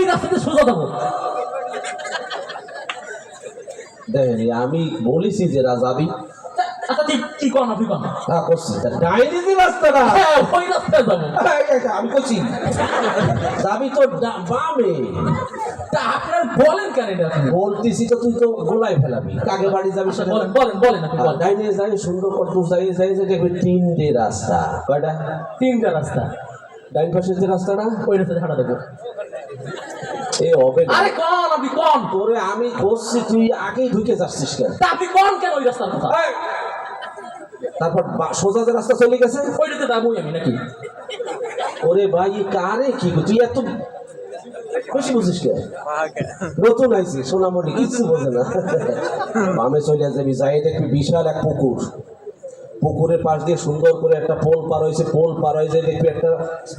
এই রাস্তাতে সোজা যাব। দেখেনি আমি বলেছি যে রাজাবি আচ্ছা ঠিক কি কন আপনি কন হ্যাঁ করছি ডাইনি যে রাস্তাটা। হ্যাঁ ওই রাস্তায় যাব। এই, এই, আমি করছি। যাবি তো বামে। তা আপনার বলেন কেন এটা বলতেছি তো তুই তো গোলায় ফেলাবি। কাকে বাড়ি যাবি সেটা বলেন বলেন বলেন আপনি বলেন। ডাইনে যাই সুন্দর কত যাই যাই যে দেখবি তিনটে রাস্তা। কয়টা? তিনটা রাস্তা। ডাইন পাশের যে রাস্তাটা? ওই রাস্তাতে হাঁটা দেবো। এ হবে না। আরে কন আপনি কন। তোরে আমি করছি তুই আগেই ঢুকে যাচ্ছিস কেন? তা আপনি কন কেন ওই রাস্তার কথা? তারপর বা- সোজা যে রাস্তা চলে গেছে? ওইটাতে যাবোই আমি নাকি? ওরে ভাই কারে কি? তুই এত খুশি বুঝিস কে নতুন আইছি সোনামণি কিছু বোঝে না। বামে চলে যাবি যাই দেখবি বিশাল এক পুকুর। পুকুরের পাশ দিয়ে সুন্দর করে একটা পোল পার হয়েছে পোল পার হয়ে যায় দেখবি একটা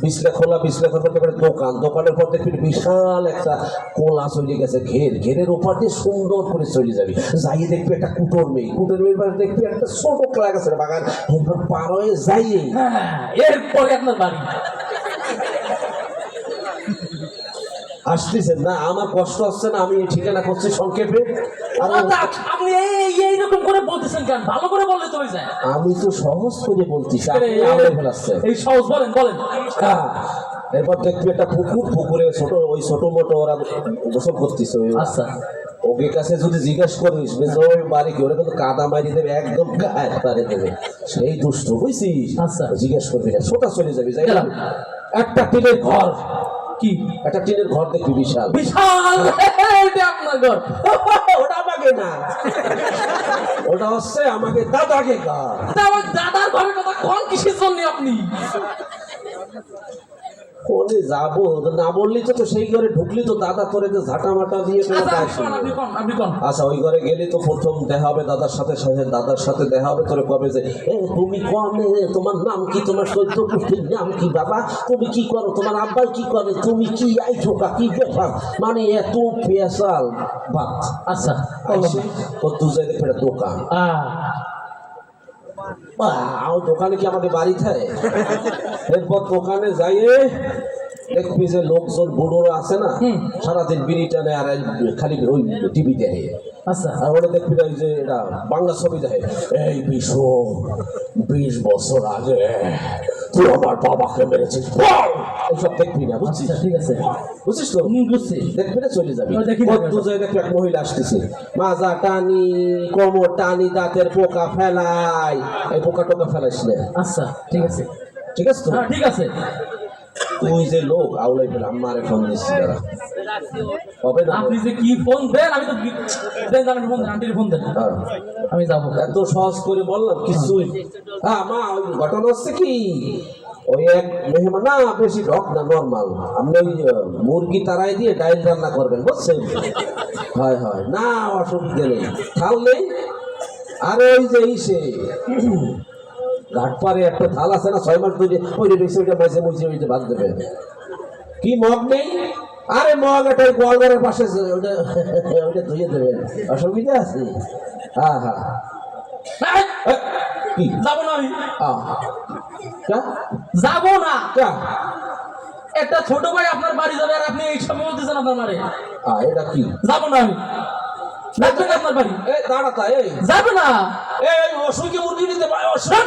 বিছলে খোলা বিছলে খোলা একটা দোকান। দোকানের পর দেখবি বিশাল একটা কোলা চলে গেছে ঘের। ঘেরের ওপার দিয়ে সুন্দর করে চলে যাবি। যাই দেখবি একটা কুটোর মেয়ে। কুটোর মেয়ের পাশে দেখবি একটা ছোট খেলা গেছে বাগান। এরপর পার হয়ে যাইয়ে। হ্যাঁ এরপরে আপনার বাড়ি। আসতেছেন না আমার কষ্ট হচ্ছে না আমি ঠিকানা করছি সংক্ষেপে। আপনি বলতেছেন কেন ভালো করে বললে তো হয়ে যায়। আমি তো সহজ করে বলতেছি এই সহজ বলেন বলেন। হ্যাঁ। এরপর দেখবি একটা পুকুর পুকুরে ছোট ওই ছোট মোটো ওরা গোসল করতেছে। আচ্ছা। ওকে কাছে যদি জিজ্ঞেস করিস যে ওই বাড়ি কি? ওরা কিন্তু কাদা মারি দেবে একদম গায়ে পারে দেবে। সেই দুষ্ট বুঝছিস আচ্ছা। জিজ্ঞেস করবি না ছোটা চলে যাবি যাই একটা টিনের ঘর। কি? একটা টিনের ঘর দেখবি বিশাল। বিশাল? আপনার ঘর। ওটা আমাকে না। ওটা হচ্ছে আমাকে দাদাকে ঘর। দাদার ঘরের কথা কোন কিসের জন্য আপনি? কোনে যাব না বললি তো সেই ঘরে ঢুকলি তো দাদা তোরে যে ঝাঁটা মাটা দিয়ে আচ্ছা আচ্ছা ওই ঘরে গেলে তো প্রথম দেখা হবে দাদার সাথে সাথে দাদার সাথে দেখা হবে তোরে কবে যে এ তুমি কনে? তোমার নাম কি? তোমার সৈত্য গোষ্ঠীর নাম কি বাবা? তুমি কি করো? তোমার আব্বাই কি করে? তুমি কি আই ঠোকা কি ব্যাপার? মানে এত পেশাল বাত। আচ্ছা ও দুজনে দেখবে একটা দোকান দোকানে কি আমাদের বাড়ি থাকে? এরপর দোকানে যাইয়ে দেখবি যে লোকজন বুড়োরা আছে না সারাদিন বিড়ি টানে আর খালি ওই টিভি দেখে। আচ্ছা। আর ওরা দেখবি না যে এটা বাংলা ছবি দেখে এই বিশ্ব বিশ বছর আগে তুই আমার বাবাকে মেরেছিস এইসব দেখবি না বুঝছিস? আচ্ছা ঠিক আছে। বুঝছিস তো? বুঝছি। দেখবি না চলে যাবি। কত জায়গায় দেখবি এক মহিলা আসতেছে। মাজা টানি কোমর টানি দাঁতের পোকা ফেলাই এই পোকা টোকা ফেলাইস না। আচ্ছা ঠিক আছে। ঠিক আছে তো? হ্যাঁ ঠিক আছে। তুই যে লোক আউলাই ফেলে আমারে ফোন দিচ্ছি দাদা হবে না আপনি যে কি ফোন দেন আমি তো দেন আমি ফোন দেন আন্টির ফোন দেন। হ্যাঁ। আমি যাব। এত সহজ করে বললাম কিছুই হ্যাঁ মা ঘটনা হচ্ছে কি? ওই এক মেহমান না বেশি ঢক না নর্মাল। আপনি ওই মুরগি তারাই দিয়ে ডাইল রান্না করবেন বুঝছেন? হয় হয়। না অসুবিধা নেই। থাল নেই। আর ওই যে ইসে ঘাট পারে একটা থাল আছে না ছয় মাস ধরে ওই যে বেশি ওইটা মাঝে মুঝে ওইটা বাদ দেবে। কি মগ নেই? আরে মগ এটা গোয়ালঘরের পাশে ওইটা ওইটা ধুয়ে দেবেন অসুবিধা আছে? হ্যাঁ হ্যাঁ। কি? যাব না আমি। যাব না। একটা ছোট ভাই আপনার বাড়ি যাবে আর আপনি এই সময় আপনার মারে। এটা কি? যাব না আমি। লাগবে না। আপনার বাড়ি? এ দাঁড়াতা এই। যাবে না। এই অসুখী মুরগি নিতে অসুখ